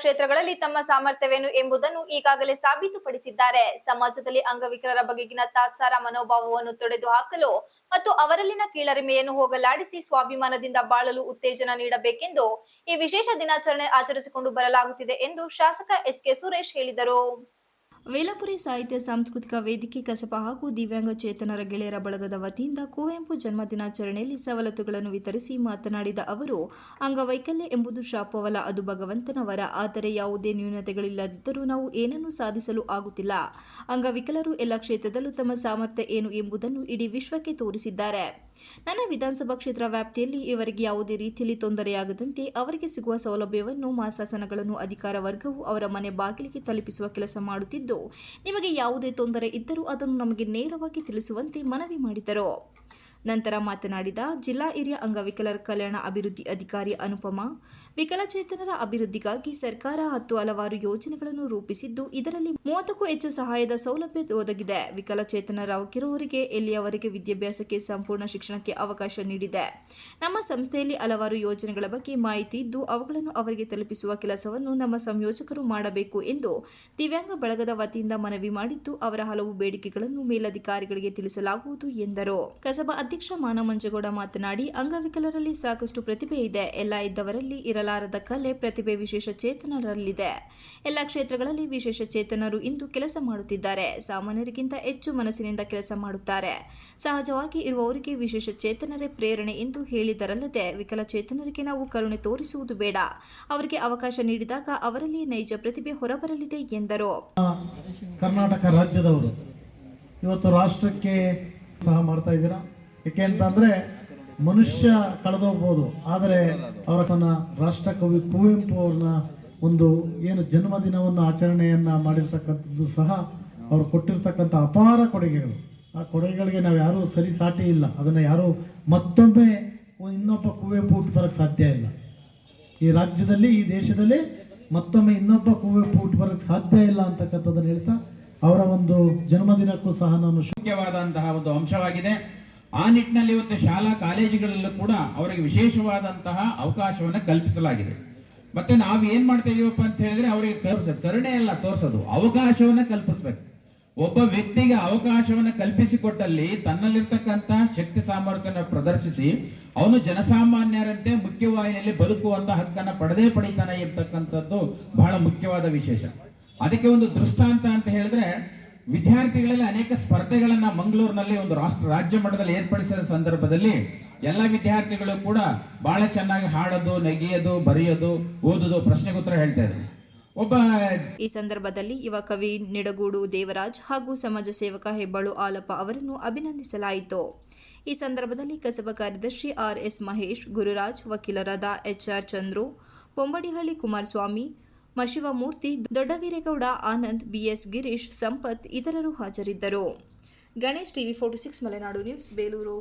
ಕ್ಷೇತ್ರಗಳಲ್ಲಿ ತಮ್ಮ ಸಾಮರ್ಥ್ಯವೇನು ಎಂಬುದನ್ನು ಈಗಾಗಲೇ ಸಾಬೀತುಪಡಿಸಿದ್ದಾರೆ. ಸಮಾಜದಲ್ಲಿ ಅಂಗವಿಕಲರ ಬಗೆಗಿನ ತಾತ್ಸಾರ ಮನೋಭಾವವನ್ನು ತೊಡೆದು ಹಾಕಲು ಮತ್ತು ಅವರಲ್ಲಿನ ಕೀಳರಿಮೆಯನ್ನು ಹೋಗಲಾಡಿಸಿ ಸ್ವಾಭಿಮಾನದಿಂದ ಬಾಳಲು ಉತ್ತೇಜನ ನೀಡಬೇಕೆಂದು ಈ ವಿಶೇಷ ದಿನಾಚರಣೆ ಆಚರಿಸಿಕೊಂಡು ಬರಲಾಗುತ್ತಿದೆ ಎಂದು ಶಾಸಕ ಎಚ್ ಕೆ ಸುರೇಶ್ ಹೇಳಿದರು. ವೇಲಪುರಿ ಸಾಹಿತ್ಯ ಸಾಂಸ್ಕೃತಿಕ ವೇದಿಕೆ ಕಸಪ ಹಾಗೂ ದಿವ್ಯಾಂಗ ಚೇತನರ ಗೆಳೆಯರ ಬಳಗದ ವತಿಯಿಂದ ಕುವೆಂಪು ಜನ್ಮ ದಿನಾಚರಣೆಯಲ್ಲಿ ಸವಲತ್ತುಗಳನ್ನು ವಿತರಿಸಿ ಮಾತನಾಡಿದ ಅವರು, ಅಂಗವೈಕಲ್ಯ ಎಂಬುದು ಶಾಪವಲ್ಲ, ಅದು ಭಗವಂತನ ವರ ಆದರೆ ಯಾವುದೇ ನ್ಯೂನತೆಗಳಿಲ್ಲದಿದ್ದರೂ ನಾವು ಏನನ್ನೂ ಸಾಧಿಸಲು ಆಗುತ್ತಿಲ್ಲ. ಅಂಗವಿಕಲರು ಎಲ್ಲ ಕ್ಷೇತ್ರದಲ್ಲೂ ತಮ್ಮ ಸಾಮರ್ಥ್ಯ ಏನು ಎಂಬುದನ್ನು ಇಡೀ ವಿಶ್ವಕ್ಕೆ ತೋರಿಸಿದ್ದಾರೆ. ನನ್ನ ವಿಧಾನಸಭಾ ಕ್ಷೇತ್ರ ವ್ಯಾಪ್ತಿಯಲ್ಲಿ ಇವರಿಗೆ ಯಾವುದೇ ರೀತಿಯಲ್ಲಿ ತೊಂದರೆಯಾಗದಂತೆ ಅವರಿಗೆ ಸಿಗುವ ಸೌಲಭ್ಯವನ್ನು, ಮಾಸಾಸನಗಳನ್ನು ಅಧಿಕಾರ ವರ್ಗವು ಅವರ ಮನೆ ಬಾಗಿಲಿಗೆ ತಲುಪಿಸುವ ಕೆಲಸ ಮಾಡುತ್ತಿದ್ದು, ನಿಮಗೆ ಯಾವುದೇ ತೊಂದರೆ ಇದ್ದರೂ ಅದನ್ನು ನಮಗೆ ನೇರವಾಗಿ ತಿಳಿಸುವಂತೆ ಮನವಿ ಮಾಡಿದರು. ನಂತರ ಮಾತನಾಡಿದ ಜಿಲ್ಲಾ ಹಿರಿಯ ಅಂಗವಿಕಲರ ಕಲ್ಯಾಣ ಅಭಿವೃದ್ಧಿ ಅಧಿಕಾರಿ ಅನುಪಮ, ವಿಕಲಚೇತನರ ಅಭಿವೃದ್ಧಿಗಾಗಿ ಸರ್ಕಾರ ಹತ್ತು ಹಲವಾರು ಯೋಜನೆಗಳನ್ನು ರೂಪಿಸಿದ್ದು, ಇದರಲ್ಲಿ ಮೂವತ್ತಕ್ಕೂ ಹೆಚ್ಚು ಸಹಾಯದ ಸೌಲಭ್ಯ ಒದಗಿದೆ. ವಿಕಲಚೇತನರಾಗಿರುವವರಿಗೆ ಎಲ್ಲಿಯವರೆಗೆ ವಿದ್ಯಾಭ್ಯಾಸಕ್ಕೆ ಸಂಪೂರ್ಣ ಶಿಕ್ಷಣಕ್ಕೆ ಅವಕಾಶ ನೀಡಿದೆ. ನಮ್ಮ ಸಂಸ್ಥೆಯಲ್ಲಿ ಹಲವಾರು ಯೋಜನೆಗಳ ಬಗ್ಗೆ ಮಾಹಿತಿ ಇದ್ದು, ಅವುಗಳನ್ನು ಅವರಿಗೆ ತಲುಪಿಸುವ ಕೆಲಸವನ್ನು ನಮ್ಮ ಸಂಯೋಜಕರು ಮಾಡಬೇಕು ಎಂದು ದಿವ್ಯಾಂಗ ಬಳಗದ ವತಿಯಿಂದ ಮನವಿ ಮಾಡಿದ್ದು, ಅವರ ಹಲವು ಬೇಡಿಕೆಗಳನ್ನು ಮೇಲಧಿಕಾರಿಗಳಿಗೆ ತಿಳಿಸಲಾಗುವುದು ಎಂದರು. ಕಸಬಾ ಅಧ್ಯಕ್ಷ ಮಾನಮಂಜಗೌಡ ಮಾತನಾಡಿ, ಅಂಗವಿಕಲರಲ್ಲಿ ಸಾಕಷ್ಟು ಪ್ರತಿಭೆ ಇದೆ. ಎಲ್ಲ ಇದ್ದವರಲ್ಲಿ ಇರಲಾರದ ಕಲೆ, ಪ್ರತಿಭೆ ವಿಶೇಷ ಚೇತನರಲ್ಲಿದೆ. ಎಲ್ಲ ಕ್ಷೇತ್ರಗಳಲ್ಲಿ ವಿಶೇಷ ಚೇತನರು ಇಂದು ಕೆಲಸ ಮಾಡುತ್ತಿದ್ದಾರೆ. ಸಾಮಾನ್ಯರಿಗಿಂತ ಹೆಚ್ಚು ಮನಸ್ಸಿನಿಂದ ಕೆಲಸ ಮಾಡುತ್ತಾರೆ. ಸಹಜವಾಗಿ ಇರುವವರಿಗೆ ವಿಶೇಷ ಚೇತನರೇ ಪ್ರೇರಣೆ ಎಂದು ಹೇಳಿದರಲ್ಲದೆ ವಿಕಲಚೇತನರಿಗೆ ನಾವು ಕರುಣೆ ತೋರಿಸುವುದು ಬೇಡ. ಅವರಿಗೆ ಅವಕಾಶ ನೀಡಿದಾಗ ಅವರಲ್ಲಿ ನೈಜ ಪ್ರತಿಭೆ ಹೊರಬರಲಿದೆ ಎಂದರು. ಕರ್ನಾಟಕ ರಾಜ್ಯದವರು, ಇವತ್ತು ರಾಷ್ಟ್ರಕ್ಕೆ ಸಹ ಮಾಡ್ತಾ ಇದ್ದೀರಾ? ಏಕೆ ಅಂತಂದ್ರೆ ಮನುಷ್ಯ ಕಳೆದೋಗ್ಬೋದು. ಆದರೆ ಅವರ ತನ್ನ ರಾಷ್ಟ್ರಕವಿ ಕುವೆಂಪು ಅವ್ರನ್ನ ಒಂದು ಏನು ಜನ್ಮದಿನವನ್ನು ಆಚರಣೆಯನ್ನ ಮಾಡಿರ್ತಕ್ಕಂಥದ್ದು ಸಹ ಅವ್ರು ಕೊಟ್ಟಿರ್ತಕ್ಕಂಥ ಅಪಾರ ಕೊಡುಗೆಗಳು. ಆ ಕೊಡುಗೆಗಳಿಗೆ ನಾವು ಯಾರೂ ಸರಿ ಸಾಟಿ ಇಲ್ಲ. ಅದನ್ನು ಯಾರೂ ಮತ್ತೊಮ್ಮೆ ಇನ್ನೊಬ್ಬ ಕುವೆಂಪು ಹುಟ್ಟು ಬರೋಕ್ಕೆ ಸಾಧ್ಯ ಇಲ್ಲ. ಈ ರಾಜ್ಯದಲ್ಲಿ, ಈ ದೇಶದಲ್ಲಿ ಮತ್ತೊಮ್ಮೆ ಇನ್ನೊಬ್ಬ ಕುವೆಂಪು ಹುಟ್ಟು ಸಾಧ್ಯ ಇಲ್ಲ ಅಂತಕ್ಕಂಥದ್ದನ್ನು ಹೇಳ್ತಾ ಅವರ ಒಂದು ಜನ್ಮದಿನಕ್ಕೂ ಸಹ ನಾನು ಮುಖ್ಯವಾದಂತಹ ಒಂದು ಅಂಶವಾಗಿದೆ. ಆ ನಿಟ್ಟಿನಲ್ಲಿ ಇವತ್ತು ಶಾಲಾ ಕಾಲೇಜುಗಳಲ್ಲೂ ಕೂಡ ಅವರಿಗೆ ವಿಶೇಷವಾದಂತಹ ಅವಕಾಶವನ್ನು ಕಲ್ಪಿಸಲಾಗಿದೆ. ಮತ್ತೆ ನಾವು ಏನ್ ಮಾಡ್ತಾ ಇದೀವಪ್ಪ ಅಂತ ಹೇಳಿದ್ರೆ ಅವರಿಗೆ ಕಲ್ಪಿಸೋದು ಕರುಣೆ ಎಲ್ಲ ತೋರಿಸೋದು, ಅವಕಾಶವನ್ನ ಕಲ್ಪಿಸ್ಬೇಕು. ಒಬ್ಬ ವ್ಯಕ್ತಿಗೆ ಅವಕಾಶವನ್ನ ಕಲ್ಪಿಸಿಕೊಟ್ಟಲ್ಲಿ ತನ್ನಲ್ಲಿರ್ತಕ್ಕಂತಹ ಶಕ್ತಿ ಸಾಮರ್ಥ್ಯನ ಪ್ರದರ್ಶಿಸಿ, ಅವನು ಜನಸಾಮಾನ್ಯರಂತೆ ಮುಖ್ಯವಾಹಿನಿಯಲ್ಲಿ ಬದುಕುವಂತ ಹಕ್ಕನ್ನ ಪಡೆದೇ ಪಡಿತಾನೆ ಇರ್ತಕ್ಕಂಥದ್ದು ಬಹಳ ಮುಖ್ಯವಾದ ವಿಶೇಷ. ಅದಕ್ಕೆ ಒಂದು ದೃಷ್ಟಾಂತ ಅಂತ ಹೇಳಿದ್ರೆ ವಿದ್ಯಾರ್ಥಿಗಳಲ್ಲಿ ಅನೇಕ ಸ್ಪರ್ಧೆಗಳನ್ನ ಮಂಗಳೂರಿನಲ್ಲಿ ಒಂದು ರಾಷ್ಟ್ರ ರಾಜ್ಯ ಮಟ್ಟದಲ್ಲಿ ಏರ್ಪಡಿಸಿದ ಸಂದರ್ಭದಲ್ಲಿ ಎಲ್ಲ ವಿದ್ಯಾರ್ಥಿಗಳು ಕೂಡ ಬಹಳ ಚೆನ್ನಾಗಿ ಹಾಡೋದು, ನೆಗೆಯೋದು, ಬರೆಯೋದು, ಓದೋದು, ಪ್ರಶ್ನೆಗೋತ್ತರ ಹೇಳ್ತಾ ಇದ್ರು. ಒಬ್ಬ ಈ ಸಂದರ್ಭದಲ್ಲಿ ಯುವ ಕವಿ ನಿಡಗೂಡು ದೇವರಾಜ್ ಹಾಗೂ ಸಮಾಜ ಸೇವಕ ಹೆಬ್ಬಾಳು ಆಲಪ್ಪ ಅವರನ್ನು ಅಭಿನಂದಿಸಲಾಯಿತು. ಈ ಸಂದರ್ಭದಲ್ಲಿ ಕಸಬಾ ಕಾರ್ಯದರ್ಶಿ ಆರ್ ಎಸ್ ಮಹೇಶ್, ಗುರುರಾಜ್, ವಕೀಲರಾದ ಎಚ್ಆರ್ ಚಂದ್ರು, ಪೊಂಬಡಿಹಳ್ಳಿ ಕುಮಾರಸ್ವಾಮಿ ಮಶಿವಮೂರ್ತಿ ದೊಡ್ಡವೀರೇಗೌಡ, ಆನಂದ್, ಬಿಎಸ್ ಗಿರೀಶ್, ಸಂಪತ್ ಇತರರು ಹಾಜರಿದ್ದರು. Ganesh TV forty six Malenadu news, Belur.